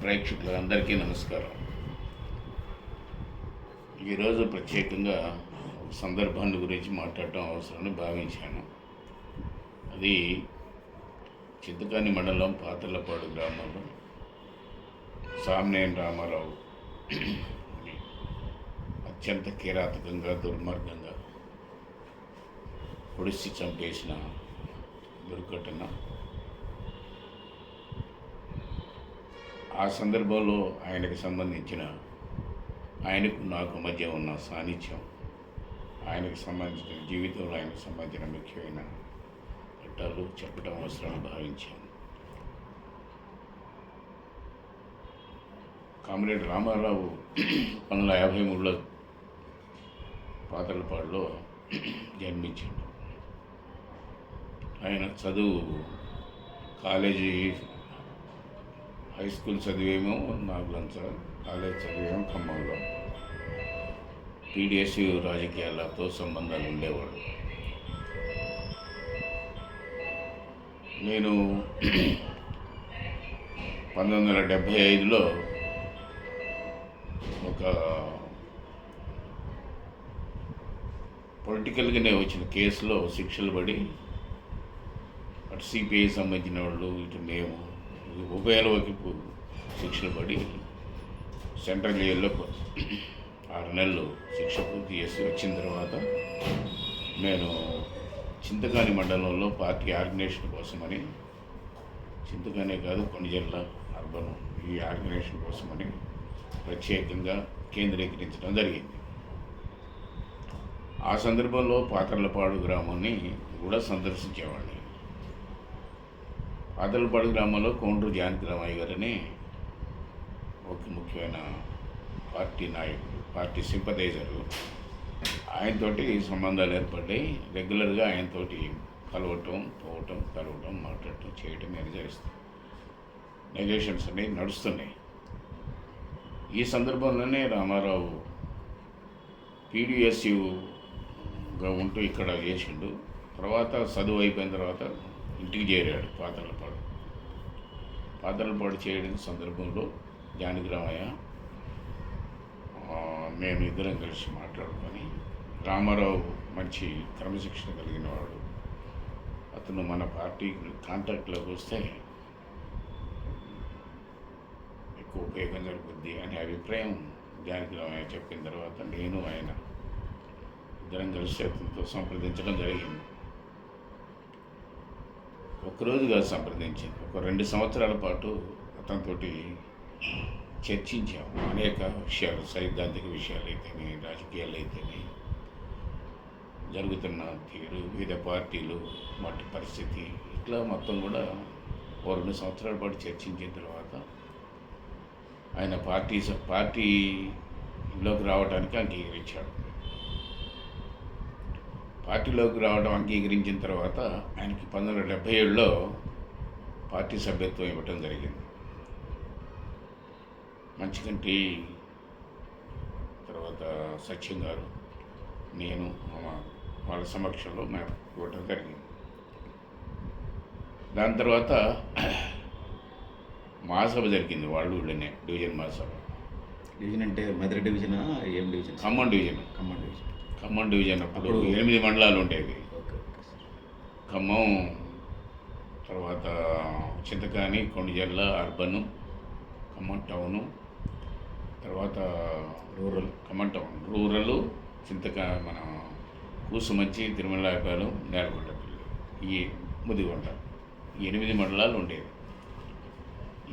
ప్రేక్షకులందరికీ నమస్కారం. ఈరోజు ప్రత్యేకంగా సందర్భాన్ని గురించి మాట్లాడటం అవసరమని భావించాను. అది చింతకాని మండలం పాతలపాడు గ్రామంలో సామ్నేని రామారావు అత్యంత కిరాతకంగా దుర్మార్గంగా పొడిచి చంపేసిన దుర్ఘటన. ఆ సందర్భంలో ఆయనకు సంబంధించిన ఆయనకు నాకు మధ్య ఉన్న సాన్నిధ్యం ఆయనకు సంబంధించిన జీవితంలో ఆయనకు సంబంధించిన ముఖ్యమైన చట్టాలు చెప్పడం అవసరం భావించాను. కామ్రేడ్ రామారావు పంతొమ్మిది వందల యాభై మూడులో పాతలపాడులో జన్మించాడు. ఆయన చదువు కాలేజీ హై స్కూల్ చదివేమో నాగులంచ కాలేజ్ చదివేమో ఖమ్మంలో. పీడిఎస్ రాజకీయాలతో సంబంధాలు ఉండేవాడు. నేను పంతొమ్మిది వందల డెబ్భై ఐదులో ఒక పొలిటికల్గానే వచ్చిన కేసులో శిక్షలు పడి అటు సిపిఐ సంబంధించిన వాళ్ళు ఇటు మేము ఉభయాల వైపు శిక్షలు పడి సెంట్రల్ జైల్లో ఆరు నెలలు శిక్ష పూర్తి చేసి వచ్చిన తర్వాత నేను చింతకాని మండలంలో పార్టీ ఆర్గనైజేషన్ కోసమని చింతకానే కాదు కొనిజల్ల అర్బన్ ఈ ఆర్గనైజేషన్ కోసమని ప్రత్యేకంగా కేంద్రీకరించడం జరిగింది. ఆ సందర్భంలో పాతర్లపాడు గ్రామాన్ని కూడా సందర్శించేవాడిని పాతలపాడు గ్రామంలో కోండ్రు జానకిరామయ్య గారని ఒక ముఖ్యమైన పార్టీ నాయకుడు పార్టీ సింపథైజరు. ఆయనతోటి సంబంధాలు ఏర్పడ్డాయి. రెగ్యులర్గా ఆయనతోటి కలవటం పోవటం కలవటం మాట్లాడటం చేయటం అనేది చేస్తాం నెగోషియేషన్స్ అనేవి నడుస్తున్నాయి. ఈ సందర్భంలోనే రామారావు పీడిఎస్యుగా ఉంటూ ఇక్కడ చేసిండు. తర్వాత చదువు అయిపోయిన తర్వాత ఇంటికి చేరాడు పాతలపాడు పాతలపాడు చేయడం సందర్భంలో జానకిరామయ్య మేము ఇద్దరం కలిసి మాట్లాడుకొని రామారావు మంచి క్రమశిక్షణ కలిగిన వాడు. అతను మన పార్టీ కాంటాక్ట్లోకి వస్తే ఎక్కువ ఉపయోగం జరుగుద్ది అనే అభిప్రాయం జానకిరామయ్య చెప్పిన తర్వాత నేను ఆయన ఇద్దరం కలిసి అతనితో సంప్రదించడం జరిగింది. ఒకరోజు కాదు సంప్రదించింది. ఒక రెండు సంవత్సరాల పాటు అతనితోటి చర్చించాము. అనేక విషయాలు సైద్ధాంతిక విషయాలు అయితేనే రాజకీయాలు అయితేనే జరుగుతున్న తీరు వివిధ పార్టీలు వాటి పరిస్థితి ఇట్లా మొత్తం కూడా ఓ రెండు సంవత్సరాల పాటు చర్చించిన తర్వాత ఆయన పార్టీ పార్టీలోకి రావడానికి అంగీకరించాడు. పార్టీలోకి రావడం అంగీకరించిన తర్వాత ఆయనకి పంతొమ్మిది వందల డెబ్భై ఏడులో పార్టీ సభ్యత్వం ఇవ్వటం జరిగింది. మంచిగంటి తర్వాత సత్యం గారు నేను వాళ్ళ సమక్షంలో మేము ఇవ్వటం జరిగింది. దాని తర్వాత మహాసభ జరిగింది వాళ్ళు వీళ్ళనే డివిజన్ మహాసభ. డివిజన్ అంటే మెదక్ డివిజనా ఏం division? Khammam division. Khammam division. Khammam division అప్పుడు ఎనిమిది మండలాలు ఉండేవి. ఖమ్మం తర్వాత చింతకాని కొండజల్ల అర్బన్ ఖమ్మం టౌను తర్వాత రూరల్ ఖమ్మం టౌన్. రూరల్ చింతకా మన కూసుమంచి తిరుమలాయపాలెం నేలకొండపల్లి ఈ ముదిగొండ. ఈ ఎనిమిది మండలాలు ఉండేవి.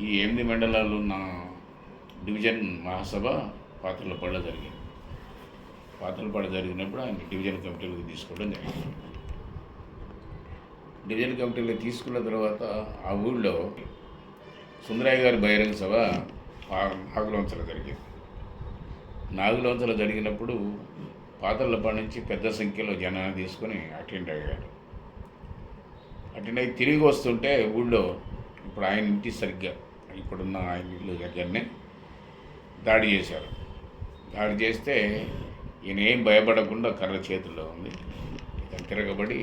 ఈ ఎనిమిది మండలాలు ఉన్న డివిజన్ మహాసభ పాత్రలపల్ల జరిగింది. పాత్రలపాడు జరిగినప్పుడు ఆయన డివిజన్ కమిటీలకు తీసుకోవడం జరిగింది. డివిజన్ కమిటీలో తీసుకున్న తర్వాత ఆ ఊళ్ళో సుందరయ్య గారి బహిరంగ సభ ఆ- నాగులవంచలో జరిగింది. నాగులవంచలో జరిగినప్పుడు పాత్రలపాడు నుంచి పెద్ద సంఖ్యలో జనాన్ని తీసుకొని అటెండ్ అయ్యారు అటెండ్ అయ్యి తిరిగి వస్తుంటే ఊళ్ళో ఇప్పుడు ఆయన ఇంటి సరిగ్గా ఇప్పుడున్న ఆయన ఇల్లు దగ్గరనే దాడి చేశారు. దాడి చేస్తే ఈయన ఏం భయపడకుండా కర్ర చేతిలో ఉంది. తిరగబడి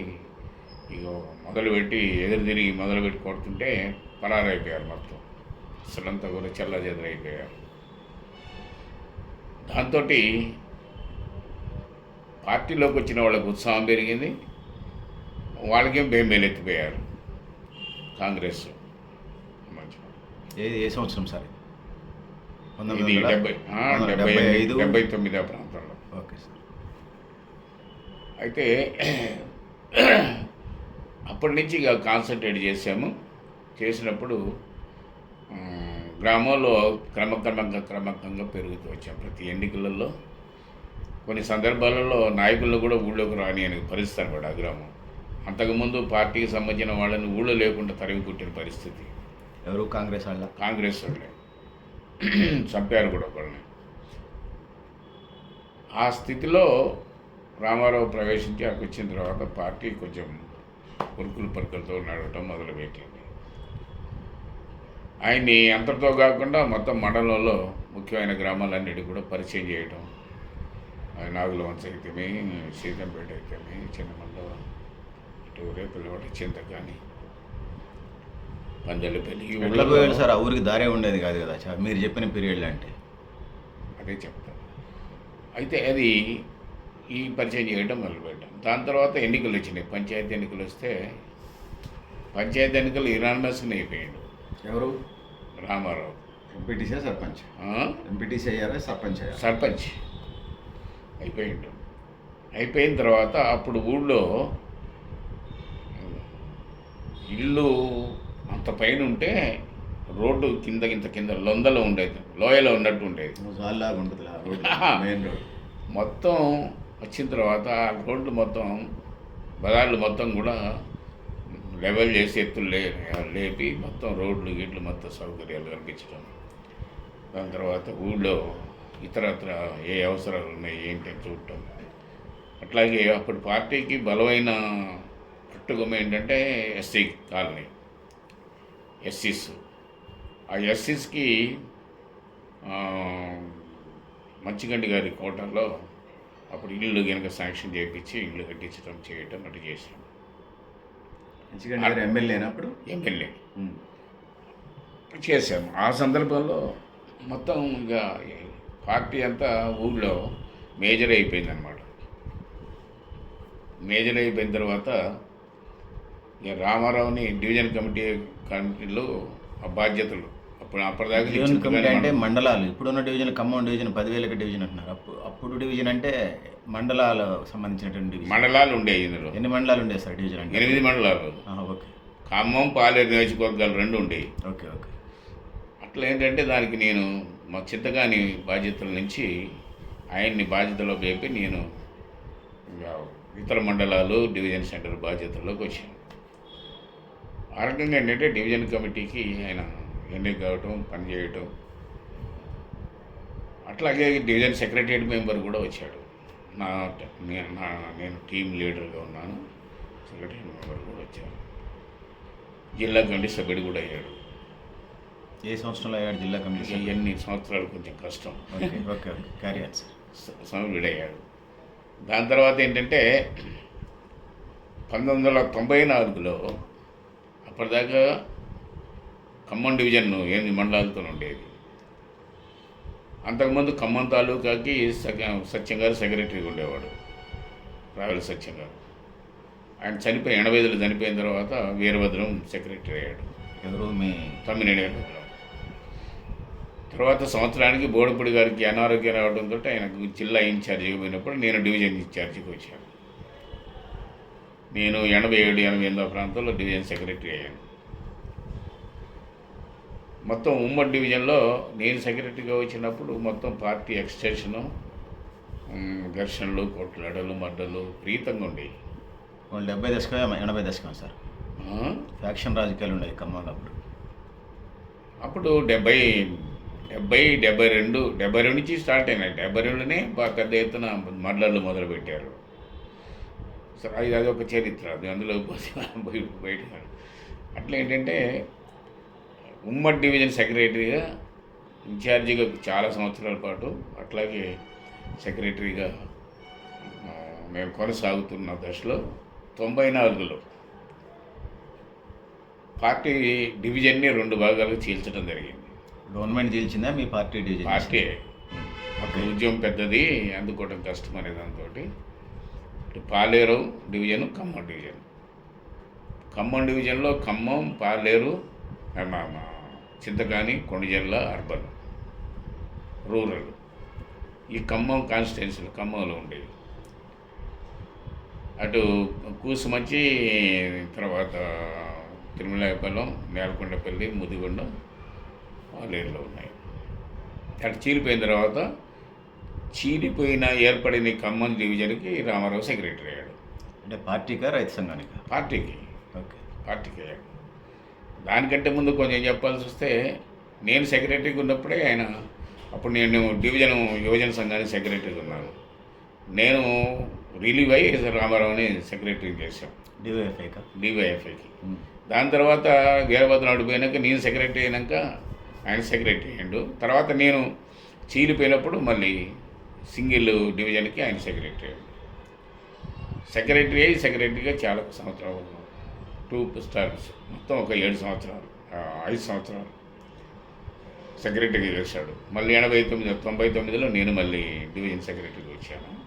ఇక మొదలుపెట్టి ఎదురు తిరిగి మొదలుపెట్టి కొడుతుంటే పరారైపోయారు మొత్తం. అసలంతా కూడా చెల్లచెదరైపోయారు. దాంతో పార్టీలోకి వచ్చిన వాళ్ళకు ఉత్సాహం పెరిగింది. వాళ్ళకేం బేమేలెత్తిపోయారు కాంగ్రెస్ మంచి ఏ ఏ సంవత్సరం సార్? డెబ్బై డెబ్బై ఐదు. డెబ్బై తొమ్మిది ప్రాంతంలో ఓకే సార్. అయితే అప్పటి నుంచి ఇక కాన్సన్ట్రేట్ చేసాము. చేసినప్పుడు గ్రామంలో క్రమక్రమంగా క్రమక్రమంగా పెరుగుతూ వచ్చాం ప్రతి ఎన్నికలలో. కొన్ని సందర్భాలలో నాయకులను కూడా ఊళ్ళోకి రాని అనే పరిస్థితి అనమాట ఆ గ్రామం. అంతకుముందు పార్టీకి సంబంధించిన వాళ్ళని ఊళ్ళో లేకుండా తరిమి కొట్టిన పరిస్థితి. ఎవరు? కాంగ్రెస్ వాళ్ళ? కాంగ్రెస్ వాళ్ళే. చంపారు కూడా ఒకళ్ళని ఆ స్థితిలో రామారావు ప్రవేశించి అక్కడికి వచ్చిన తర్వాత పార్టీ కొంచెం ఉరుకులు పరుకులతో నడవటం మొదలుపెట్టింది. ఆయన్ని అంతటితో కాకుండా మొత్తం మండలంలో ముఖ్యమైన గ్రామాలన్నిటి కూడా పరిచయం చేయడం ఆ నాగులవంశ అయితేమి సీతంపేట అయితేమి చిన్నమండ ఇటు రేపల్లవాడ చింత కానీ పోయాడు సార్? ఆ ఊరికి దారే ఉండేది కాదు కదా మీరు చెప్పిన పీరియడ్లో అంటే. అదే చెప్తాను అయితే అది ఈ పరిచయం చేయడం మొదలుపెట్టాం. దాని తర్వాత ఎన్నికలు వచ్చినాయి. పంచాయతీ ఎన్నికలు వస్తే పంచాయతీ ఎన్నికలు ఇరాన్మస్ని అయిపోయాడు. ఎవరు? రామారావు. ఎంపీటీసీ సర్పంచ్? ఎంపీటీసీ అయ్యారా? సర్పంచ్ అయ్యారా? సర్పంచ్. అయిపోయిండు. అయిపోయిన తర్వాత అప్పుడు ఊళ్ళో ఇల్లు అంత పైన ఉంటే రోడ్డు కింద ఇంత కింద లొందలో ఉండేది. లోయలో ఉన్నట్టు ఉండేది. ఉంటుంది మెయిన్ రోడ్ మొత్తం వచ్చిన తర్వాత ఆ రోడ్లు మొత్తం బజార్లు మొత్తం కూడా లెవెల్ చేసి ఎత్తులు లే లేపి మొత్తం రోడ్లు గిట్లు మొత్తం సౌకర్యాలు కల్పించడం. దాని తర్వాత ఊళ్ళో ఇతరత్ర ఏ అవసరాలు ఉన్నాయి ఏంటి అని చూడటం. అట్లాగే అప్పుడు పార్టీకి బలమైన కట్టుగమ ఏంటంటే ఎస్సీ కాలనీ ఎస్సీస్. ఆ ఎస్సీస్కి మంచిగండి గారి కోటలో అప్పుడు ఇల్లు కనుక శాంక్షన్ చేయించి ఇల్లు కట్టించడం చేయటం అటు చేశాం. మంచిగా గారు ఎమ్మెల్యేనా అప్పుడు? ఎమ్మెల్యే. చేశాము ఆ సందర్భంలో మొత్తం ఇక పార్టీ అంతా ఊళ్ళో మేజర్ అయిపోయింది అనమాట మేజర్ అయిపోయిన తర్వాత ఇక రామారావుని డివిజన్ కమిటీ కమిటీలో ఆ బాధ్యతలు అప్పుడు అప్పటిదాకా డివిజన్ ఇచ్చింది కమిటీ అంటే మండలాలు. ఇప్పుడున్న డివిజన్ ఖమ్మం డివిజన్ పదివేలకి డివిజన్ అంటున్నారు. అప్పుడు అప్పుడు డివిజన్ అంటే మండలాలు సంబంధించినటువంటి డివిజన్. మండలాలు ఉండేవి ఇందులో. ఎన్ని మండలాలు ఉండేవి సార్ డివిజన్ అంటే? ఎనిమిది మండలాలు. ఓకే. ఖమ్మం పాలేరు నియోజకవర్గాలు రెండు ఉండేవి. Okay okay. అట్లా ఏంటంటే దానికి నేను మా చింతగాని బాధ్యతల నుంచి ఆయన్ని బాధ్యతలో వేపి నేను ఇక ఇతర మండలాలు డివిజన్ సెంటర్ బాధ్యతల్లోకి వచ్చాను. ఆ రకంగా ఏంటంటే డివిజన్ కమిటీకి ఆయన ఎన్నిక కావటం పనిచేయటం అట్లాగే డివిజన్ సెక్రటరియట్ మెంబర్ కూడా వచ్చాడు. నా నే- నేను టీం లీడర్గా ఉన్నాను. సెక్రటరియట్ మెంబర్ కూడా వచ్చారు. జిల్లా కమిటీ సభ్యుడు కూడా అయ్యాడు. ఏ సంవత్సరంలో అయ్యాడు జిల్లా కమిటీ సభ్యుడు? ఎన్ని సంవత్సరాలు కొంచెం కష్టం. Okay okay okay. Carry on sir స- సభ్యుడయ్యాడు దాని తర్వాత ఏంటంటే పంతొమ్మిది వందల తొంభై నాలుగులో అప్పటిదాకా ఖమ్మం డివిజన్ ఎనిమిది మండలాలతో ఉండేది. అంతకుముందు ఖమ్మం తాలూకాకి సత్యం గారు సెక్రటరీగా ఉండేవాడు. రావెల సత్యం గారు. ఆయన చనిపోయి ఎనభై ఐదులో చనిపోయిన తర్వాత వీరభద్రం సెక్రటరీ అయ్యాడు. ఎవరు మీ తమ్మినేని వీరభద్రం. తర్వాత సంవత్సరానికి బోడపూడి గారికి అనారోగ్యం రావడంతో ఆయనకు జిల్లా ఇన్ఛార్జిగా పోయినప్పుడు నేను డివిజన్ ఇన్ఛార్జికి వచ్చాను. నేను ఎనభై ఏడు ఎనభై ఎనిమిదో ప్రాంతంలో డివిజన్ సెక్రటరీ అయ్యాను. మొత్తం ఉమ్మడి డివిజన్లో నేను సెక్రటరీగా వచ్చినప్పుడు మొత్తం పార్టీ ఎక్స్టెన్షను ఘర్షణలు కొట్లాడలు మడ్డలు ప్రీతంగా ఉండేవి. వాళ్ళు డెబ్బై దశకం ఎనభై దశకం సార్? ఫ్యాక్షన్ రాజకీయాలు ఉండేవి ఖమ్మంలో అప్పుడు. అప్పుడు డెబ్బై డెబ్బై డెబ్బై రెండు డెబ్బై రెండు నుంచి స్టార్ట్ అయినాయి. డెబ్బై రెండునే బాగా పెద్ద ఎత్తున మడ్లర్లు మొదలుపెట్టారు. సరే అది అది ఒక చరిత్ర. అది అందులో బయట. అట్లా ఏంటంటే ఉమ్మడి డివిజన్ సెక్రటరీగా ఇన్ఛార్జిగా చాలా సంవత్సరాల పాటు అట్లాగే సెక్రటరీగా మేము కొనసాగుతున్న దశలో తొంభై నాలుగులో పార్టీ డివిజన్ని రెండు భాగాలుగా చీల్చడం జరిగింది. గవర్నమెంట్ గెలిచిందా మీ పార్టీ డివిజన్ పార్టీ. అప్పుడు ఉద్యమం పెద్దది అందుకోవడం కష్టం అనే దాంతో పాలేరు డివిజన్ ఖమ్మం డివిజన్. ఖమ్మం డివిజన్లో ఖమ్మం పాలేరు చింతకాని కొండజల్ల అర్బన్ రూరల్. ఈ ఖమ్మం కాన్స్టిట్యున్సీలు ఖమ్మంలో ఉండేవి. అటు కూసుమంచి తర్వాత తిరుమలాయపాలెం నేలకొండపల్లి ముదిగొండ పాలేరులో ఉన్నాయి. అటు చీలిపోయిన తర్వాత చీలిపోయిన ఏర్పడిన ఖమ్మం డివిజన్కి రామారావు సెక్రటరీ అయ్యాడు. అంటే పార్టీకా రైతు సంఘానికా? పార్టీకి. ఓకే. పార్టీకి అయ్యాడు. దానికంటే ముందు కొంచెం చెప్పాల్సి వస్తే నేను సెక్రటరీగా ఉన్నప్పుడే ఆయన అప్పుడు నేను డివిజన్ యువజన సంఘానికి సెక్రటరీగా ఉన్నాను. నేను రిలీవ్ అయ్యి రామారావుని సెక్రటరీ చేశాం డివైఎఫ్ఐకా. డివైఎఫ్ఐకి దాని తర్వాత వీరభద్రనాడు పోయినాక నేను సెక్రటరీ అయినాక ఆయన సెక్రటరీ అయ్యిండు. తర్వాత నేను చీలిపోయినప్పుడు మళ్ళీ సింగిల్ డివిజన్కి ఆయన సెక్రటరీ అయ్యాడు. సెక్రటరీ అయ్యి సెక్రటరీగా చాలా సంవత్సరాలు టూ స్టార్స్. మొత్తం ఒక ఏడు సంవత్సరాలు ఐదు సంవత్సరాలు సెక్రటరీగా చేశాడు. మళ్ళీ ఎనభై తొమ్మిది తొంభై తొమ్మిదిలో నేను మళ్ళీ డివిజన్ సెక్రటరీకి వచ్చాను.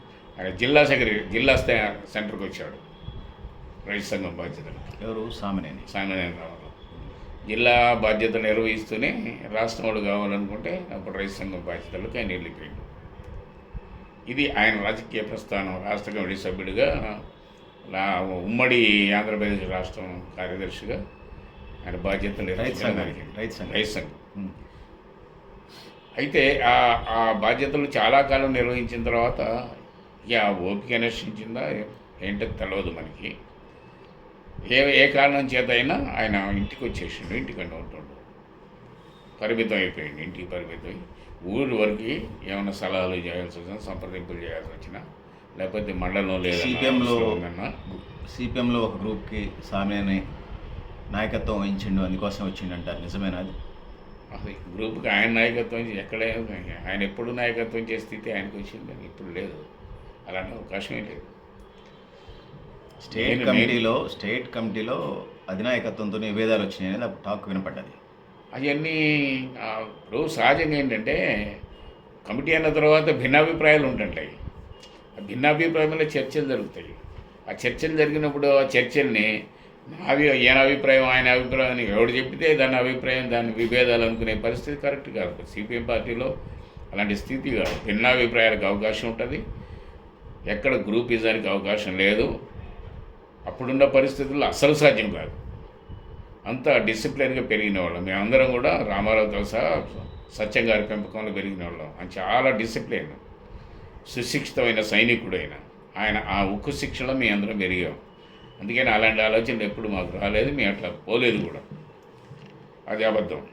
ఆయన జిల్లా సెక్రటరీ జిల్లా స్థా- సెంటర్కి వచ్చాడు. రైతు సంఘం బాధ్యతలు. ఎవరు? సామినేని. సామాన్యం రావాలి జిల్లా బాధ్యత నిర్వహిస్తూనే రాష్ట్రం వాడు కావాలనుకుంటే అప్పుడు రైతు సంఘం బాధ్యతలకు ఆయన వెళ్ళిపోయాడు. ఇది ఆయన రాజకీయ ప్రస్థానం. రాష్ట్ర కమిటీ సభ్యుడిగా ఉమ్మడి ఆంధ్రప్రదేశ్ రాష్ట్రం కార్యదర్శిగా ఆయన బాధ్యతలు రైతు సంఘం. రైతు. అయితే ఆ ఆ బాధ్యతలు చాలా కాలం నిర్వహించిన తర్వాత ఇక ఓపిక నశించిందా? ఏంటో తెలియదు మనకి. ఏ ఏ కారణం చేత అయినా ఆయన ఇంటికి వచ్చేసిండు ఇంటికంటే ఉంటుండు పరిమితం అయిపోయింది ఇంటికి పరిమితం ఊరి వరకు ఏమైనా సలహాలు చేయాల్సి వచ్చినా సంప్రదింపులు చేయాల్సి వచ్చినా లేకపోతే మండలం లేదా సిపిఎంలో సిపిఎంలో ఒక గ్రూప్కి సామినేని నాయకత్వం వహించిండు అందుకోసం వచ్చిండు అంటారు నిజమేనా అది? అసలు గ్రూప్కి ఆయన నాయకత్వం ఎక్కడే ఆయన ఎప్పుడు నాయకత్వం చేసే స్థితి ఆయనకు వచ్చింది ఇప్పుడు లేదు. అలాంటి అవకాశమే లేదు. స్టేట్ కమిటీలో స్టేట్ కమిటీలో అధినాయకత్వంతో విభేదాలు వచ్చినాయి అనేది అప్పుడు టాక్ వినపడ్డది. అవన్నీ ఇప్పుడు సహజంగా ఏంటంటే కమిటీ అన్న తర్వాత భిన్నాభిప్రాయాలు ఉంటుంటాయి. భిన్నాభిప్రాయంలో చర్చలు జరుగుతాయి. ఆ చర్చలు జరిగినప్పుడు ఆ చర్చల్ని నావి ఈయన అభిప్రాయం ఆయన అభిప్రాయం అని ఎవడు చెప్తే దాని అభిప్రాయం దాని విభేదాలు అనుకునే పరిస్థితి కరెక్ట్ కాదు. సిపిఎం పార్టీలో అలాంటి స్థితి కాదు. భిన్నాభిప్రాయాలకు అవకాశం ఉంటుంది. ఎక్కడ గ్రూప్ గ్రూపిజానికి అవకాశం లేదు. అప్పుడున్న పరిస్థితుల్లో అసలు సాధ్యం కాదు. అంత డిసిప్లిన్గా పెరిగిన వాళ్ళం. మేమందరం కూడా రామారావుతో సహా సత్యం గారి పెంపకంలో పెరిగిన వాళ్ళం. అని చాలా డిసిప్లిన్. సుశిక్షితమైన సైనికుడైన. ఆయన ఆ ఉక్కు శిక్షణ మీ అందరం పెరిగాం. అందుకని అలాంటి ఆలోచనలు ఎప్పుడు మాకు రాలేదు మేము అట్లా పోలేదు కూడా. అది అబద్ధం.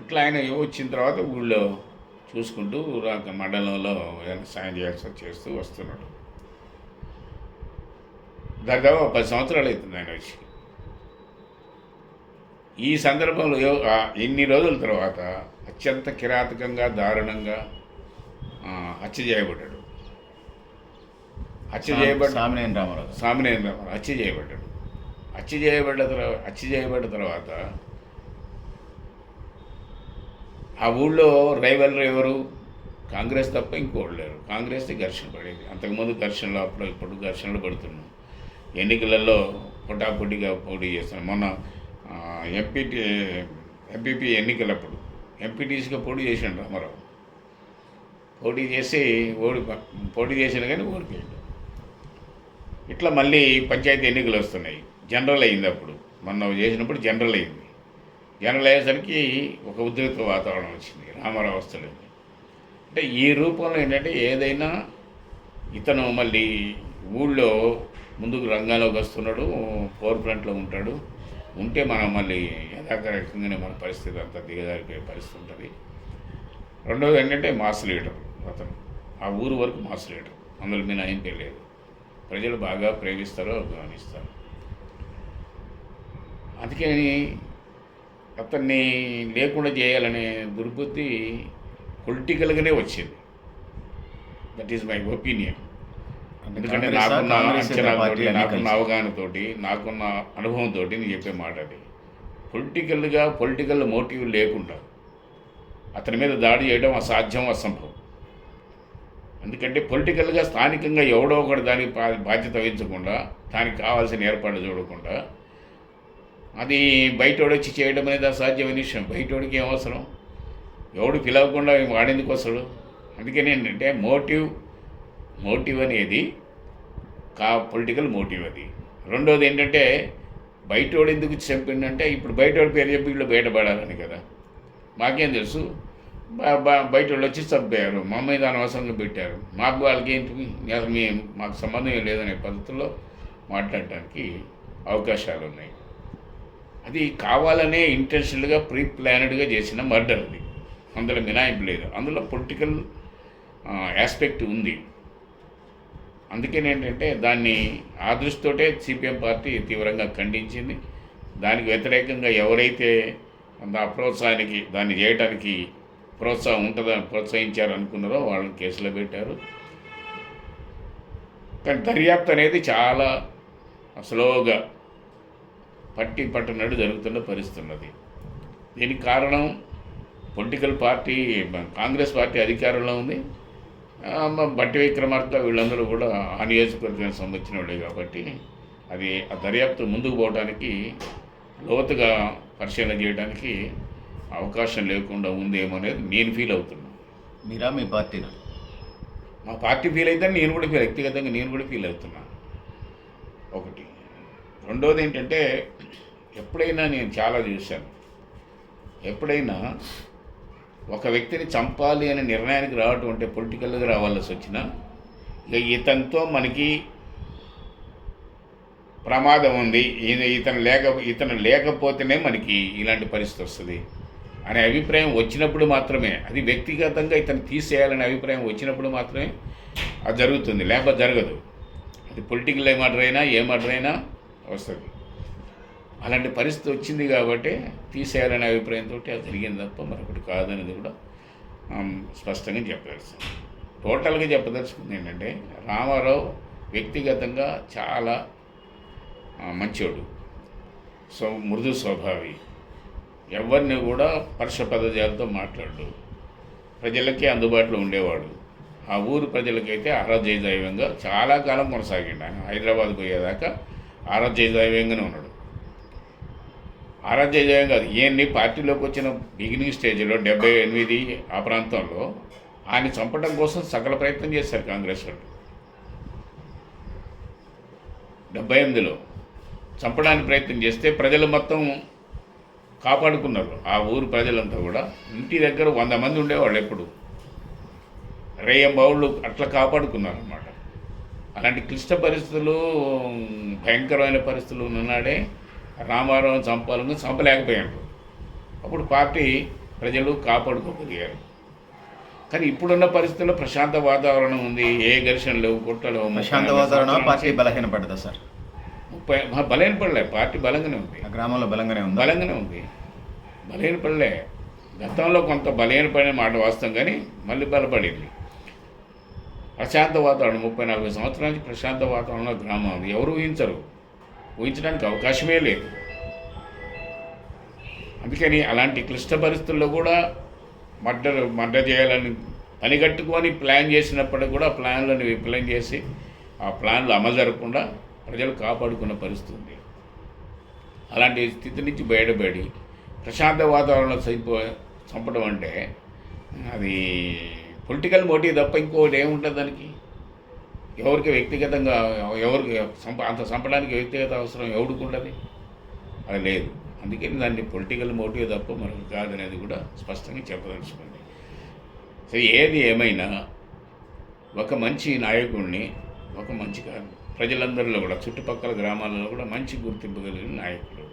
అట్లా ఆయన వచ్చిన తర్వాత ఊళ్ళో చూసుకుంటూ రాక మండలంలో ఏదైనా సాయం చేయాల్సి చేస్తూ వస్తున్నాడు. దాదాపు పది సంవత్సరాలు అవుతుంది ఆయన వచ్చి. ఈ సందర్భంలో ఎన్ని రోజుల తర్వాత అత్యంత కిరాతకంగా దారుణంగా హత్య చేయబడ్డాడు హత్య చేయబడ్డ సామినేని రామారావు. సామినేని రామారావు హత్య చేయబడ్డాడు హత్య చేయబడ్డ తర్వాత హత్య చేయబడ్డ తర్వాత ఆ ఊళ్ళో రైవల్ ఎవరు? కాంగ్రెస్ తప్ప ఇంకోళ్ళు లేరు. కాంగ్రెస్ ఘర్షణ పడేది. అంతకుముందు ఘర్షణలో అప్పుడు ఇప్పుడు ఘర్షణలు పడుతున్నాం ఎన్నికలలో పొటాపొటిగా పోటీ చేస్తున్నాం మొన్న ఎంపీటీ ఎంపీపీ ఎన్నికలప్పుడు ఎంపీటీసీగా పోటీ చేసాడు రామారావు. పోటీ చేసి ఓడి పోటీ చేసిన కానీ ఓడిపోయాడు ఇట్లా మళ్ళీ పంచాయతీ ఎన్నికలు వస్తున్నాయి. జనరల్ అయింది అప్పుడు. మొన్న చేసినప్పుడు జనరల్ అయింది. జనరల్ అయ్యేసరికి ఒక ఉద్రిక్త వాతావరణం వచ్చింది. రామారావు వస్తలేదు. అంటే ఈ రూపంలో ఏంటంటే ఏదైనా ఇతను మళ్ళీ ఊళ్ళో ముందుకు రంగంలోకి వస్తున్నాడు ఫోర్ ఫ్రంట్లో ఉంటాడు. ఉంటే మనం మళ్ళీ యథాకారకంగానే మన పరిస్థితి అంతా దిగజారిపోయే పరిస్థితి ఉంటుంది. రెండోది ఏంటంటే మాస్ లీడర్. అతను. ఆ ఊరు వరకు మాస్ లీడర్ అందులో మీద ఏం తెలియదు ప్రజలు బాగా ప్రేమిస్తారో గమనిస్తారు అందుకని అతన్ని లేకుండా చేయాలనే దుర్బుద్ధి పొలిటికల్గానే వచ్చింది. దట్ ఈస్ మై ఒపీనియన్ ఎందుకంటే? నాకున్న పార్టీలన్నీ నాకున్న కలిసి. అవగాహనతోటి నాకున్న అనుభవంతో నేను చెప్పే మాట అది. పొలిటికల్గా పొలిటికల్ మోటివ్ లేకుండా అతని మీద దాడి చేయడం అసాధ్యం అసంభవం. ఎందుకంటే పొలిటికల్గా స్థానికంగా ఎవడో ఒకటి దానికి బా- బాధ్యత వహించకుండా దానికి కావాల్సిన ఏర్పాట్లు చూడకుండా అది బయటోడు వచ్చి చేయడం అనేది అసాధ్యమైన విషయం. బయటోడికి ఏం అవసరం? ఎవడు పిలవకుండా వాడేందుకు వస్తాడు? అందుకని ఏంటంటే మోటివ్ మోటివ్ అనేది కా పొలిటికల్ మోటివ్ అది. రెండోది ఏంటంటే బయటోడు ఎందుకు చంపిండంటే ఇప్పుడు బయటోడి పేరు చెప్పి వీళ్ళు బయటపడాలని కదా. మాకేం తెలుసు? బయట వాళ్ళు వచ్చి చంపారు. మా మీద అనవసరంగా పెట్టారు. మాకు వాళ్ళకి ఏంటి? అసలు మాకు సంబంధం ఏం లేదనే పద్ధతిలో మాట్లాడటానికి అవకాశాలు ఉన్నాయి అది కావాలనే ఇంటెన్షనల్గా ప్రీ ప్లానెడ్గా చేసిన మర్డర్ అది. అందులో మినాయింపు లేదు. అందులో పొలిటికల్ ఆస్పెక్ట్ ఉంది. అందుకని ఏంటంటే దాన్ని ఆ దృష్టితోటే సిపిఎం పార్టీ తీవ్రంగా ఖండించింది. దానికి వ్యతిరేకంగా ఎవరైతే అంత ప్రోత్సాహానికి దాన్ని చేయటానికి ప్రోత్సాహం ఉంటుందని ప్రోత్సహించారు అనుకున్నారో వాళ్ళని కేసులో పెట్టారు. కానీ దర్యాప్తు అనేది చాలా స్లోగా పట్టి పట్టనట్టు జరుగుతున్న పరిస్థితి ఉన్నది దీనికి కారణం పొలిటికల్ పార్టీ కాంగ్రెస్ పార్టీ అధికారంలో ఉంది. బట్టి విక్రమార్క వీళ్ళందరూ కూడా ఆ నియోజకవర్గానికి సంబంధించిన వాళ్ళే కాబట్టి అది ఆ దర్యాప్తు ముందుకు పోవడానికి లోతుగా పరిశీలన చేయడానికి అవకాశం లేకుండా ఉందేమో అనేది నేను ఫీల్ అవుతున్నాను మీరా మీ పార్టీనా? మా పార్టీ ఫీల్ అయితే నేను కూడా ఫీల్ వ్యక్తిగతంగా నేను కూడా ఫీల్ అవుతున్నా. ఒకటి. రెండోది ఏంటంటే ఎప్పుడైనా నేను చాలా చూశాను. ఎప్పుడైనా ఒక వ్యక్తిని చంపాలి అనే నిర్ణయానికి రావటం అంటే పొలిటికల్గా రావాల్సి వచ్చినా ఇక ఇతనితో మనకి ప్రమాదం ఉంది. ఇతను లేక ఇతను లేకపోతేనే మనకి ఇలాంటి పరిస్థితి వస్తుంది. అనే అభిప్రాయం వచ్చినప్పుడు మాత్రమే అది వ్యక్తిగతంగా ఇతను తీసేయాలనే అభిప్రాయం వచ్చినప్పుడు మాత్రమే అది జరుగుతుంది లేకపోతే జరగదు. అది పొలిటికల్ ఏ మర్డర్ అయినా ఏ మర్డర్ అయినా వస్తుంది. అలాంటి పరిస్థితి వచ్చింది కాబట్టి తీసేయాలనే అభిప్రాయంతో అది జరిగింది తప్ప మరొకటి కాదనేది కూడా స్పష్టంగా చెప్పదలుచుకుంది. టోటల్గా చెప్పదలుచుకుంది ఏంటంటే రామారావు వ్యక్తిగతంగా చాలా మంచోడు. సో మృదు స్వభావి. ఎవరిని కూడా పరుష పదజాలతో మాట్లాడు ప్రజలకే అందుబాటులో ఉండేవాడు. ఆ ఊరు ప్రజలకైతే ఆరాధ్య దైవంగా చాలా కాలం కొనసాగిండు. ఆయన హైదరాబాద్ పోయేదాకా ఆరాధ్య దైవంగానే ఉన్నాడు. ఆరాధ్య దైవం కాదు ఈయన్ని పార్టీలోకి వచ్చిన బిగినింగ్ స్టేజ్లో డెబ్బై ఎనిమిది ఆ ప్రాంతంలో ఆయన చంపడం కోసం సకల ప్రయత్నం చేశారు కాంగ్రెస్ వాళ్ళు. డెబ్బై ఎనిమిదిలో చంపడానికి ప్రయత్నం చేస్తే ప్రజలు మొత్తం కాపాడుకున్నారు. ఆ ఊరు ప్రజలంతా కూడా. ఇంటి దగ్గర వంద మంది ఉండేవాళ్ళు ఎప్పుడు. రేయం బావుళ్ళు అట్లా కాపాడుకున్నారు అన్నమాట అలాంటి క్లిష్ట పరిస్థితులు భయంకరమైన పరిస్థితులు ఉన్నాడే రామారావు చంపాలని చంపలేకపోయాడు. అప్పుడు పార్టీ ప్రజలు కాపాడుకోగలిగారు. కానీ ఇప్పుడున్న పరిస్థితుల్లో ప్రశాంత వాతావరణం ఉంది. ఏ ఘర్షణ లేవు కొట్టలు ప్రశాంత వాతావరణం పార్టీ బలహీనపడ్డదా సార్? ముప్పై బలైన పడలే పార్టీ బలంగానే ఉంది. ఆ గ్రామంలో బలంగానే ఉందా? బలంగానే ఉంది. బలహీన పడలే. గతంలో కొంత బలహీన పడిన మాట వాస్తవం కానీ మళ్ళీ బలపడింది. ప్రశాంత వాతావరణం ముప్పై నలభై సంవత్సరాల నుంచి ప్రశాంత వాతావరణంలో గ్రామం ఉంది ఎవరు ఊహించరు. ఊహించడానికి అవకాశమే లేదు. అందుకని అలాంటి క్లిష్ట పరిస్థితుల్లో కూడా మర్డర్ మర్డర్ చేయాలని పనిగట్టుకొని ప్లాన్ చేసినప్పటికి కూడా ప్లాన్లను విఫలం చేసి ఆ ప్లాన్లు అమలు జరగకుండా ప్రజలు కాపాడుకున్న పరిస్థితి ఉంది. అలాంటి స్థితి నుంచి బయటపడి ప్రశాంత వాతావరణంలో చనిపో చంపడం అంటే అది పొలిటికల్ మోటివ్ తప్ప ఇంకోటి ఏముంటుంది దానికి? ఎవరికి వ్యక్తిగతంగా ఎవరికి సంప అంత చంపడానికి వ్యక్తిగత అవసరం ఎవరికి ఉండదు అది లేదు. అందుకని దాన్ని పొలిటికల్ మోటివ్ తప్ప మనకు కాదనేది కూడా స్పష్టంగా చెప్పదలుచుకుంది. సో ఏది ఏమైనా ఒక మంచి నాయకుడిని ఒక మంచి కారణం ప్రజలందరిలో కూడా చుట్టుపక్కల గ్రామాలలో కూడా మంచి గుర్తింపు కలిగిన నాయకుడు.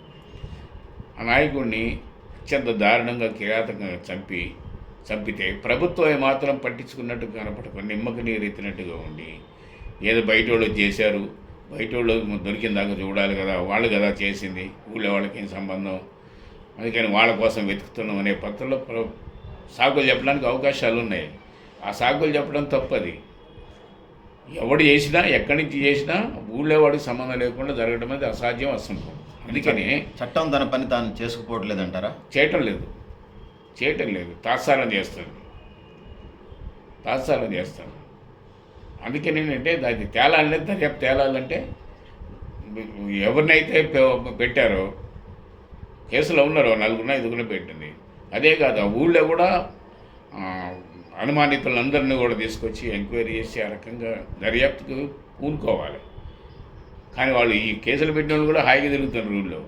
ఆ నాయకుడిని అత్యంత దారుణంగా కిరాతకంగా చంపి చంపితే ప్రభుత్వం ఏమాత్రం పట్టించుకున్నట్టు కనపడక నిమ్మకి నీరు ఎత్తినట్టుగా ఉండి ఏదో బయట వాళ్ళు చేశారు బయట వాళ్ళు దొరికిన దాకా చూడాలి కదా వాళ్ళు కదా చేసింది ఊళ్ళో వాళ్ళకి ఏం సంబంధం? అందుకని వాళ్ళ కోసం వెతుకుతున్నాం అనే పత్రంలో సాకులు చెప్పడానికి అవకాశాలు ఉన్నాయి ఆ సాకులు చెప్పడం తప్పది. ఎవడు చేసినా ఎక్కడి నుంచి చేసినా ఊళ్ళో వాడికి సంబంధం లేకుండా జరగడం అనేది అసాధ్యం అసంభవం. అందుకని చట్టం తన పని తాను చేసుకుపోవట్లేదంటారా చేయటం లేదు. చేయటం లేదు. తాత్సారం చేస్తుంది తాత్సారం చేస్తారు అందుకని ఏంటంటే దాన్ని తేలాలంటే దర్యాప్తు తేలాలంటే ఎవరినైతే పెట్టారో కేసులో ఉన్నారో నలుగురు ఐదుగురు పెట్టింది అదే కాదు ఆ ఊళ్ళో కూడా అనుమానితులందరినీ కూడా తీసుకొచ్చి ఎంక్వైరీ చేసి ఆ రకంగా దర్యాప్తుకు పూనుకోవాలి. కానీ వాళ్ళు ఈ కేసులు పెట్టిన వాళ్ళు కూడా హాయిగా తిరుగుతున్నారు ఊళ్ళో.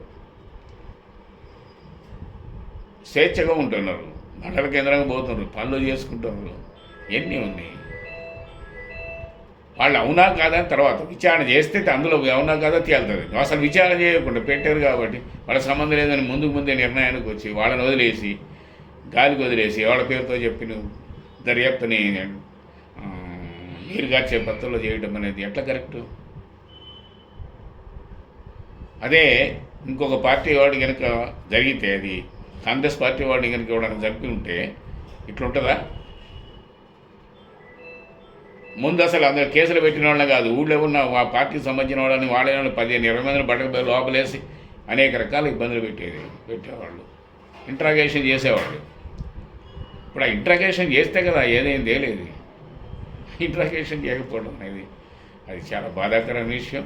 స్వేచ్ఛగా ఉంటున్నారు. మండల కేంద్రంగా పోతున్నారు. పనులు చేసుకుంటున్నారు. ఎన్ని ఉన్నాయి? వాళ్ళు అవునా కాదా? తర్వాత విచారణ చేస్తే అందులో అవునా కాదా తేలుతుంది. అసలు విచారణ చేయకుండా పెట్టారు కాబట్టి వాళ్ళ సంబంధం లేదని ముందుకు ముందే నిర్ణయానికి వచ్చి వాళ్ళని వదిలేసి గాలికి వదిలేసి వాళ్ళ పేరుతో చెప్పిన దర్యాప్తుని నీరుగార్చే పద్ధతిలో చేయడం అనేది ఎట్లా కరెక్టు? అదే ఇంకొక పార్టీ వాడు కనుక జరిగితే అది కాంగ్రెస్ పార్టీ వాడిని కనుక ఎవడన్నా జరిపి ఉంటే ఇట్లుంటుందా? ముందు అసలు అందరు కేసులు పెట్టిన వాళ్ళని కాదు ఊళ్ళో ఉన్న ఆ పార్టీకి సంబంధించిన వాళ్ళని వాళ్ళని పదిహేను ఇరవై మందిని బట్టలు లోపలేసి అనేక రకాల ఇబ్బందులు పెట్టేది పెట్టేవాళ్ళు. ఇంట్రాగేషన్ చేసేవాళ్ళు. ఇప్పుడు ఆ ఇంట్రాగేషన్ చేస్తే కదా ఏదేం తేలేదు ఇంట్రాగేషన్ చేయకపోవడం అనేది అది చాలా బాధాకరమైన విషయం.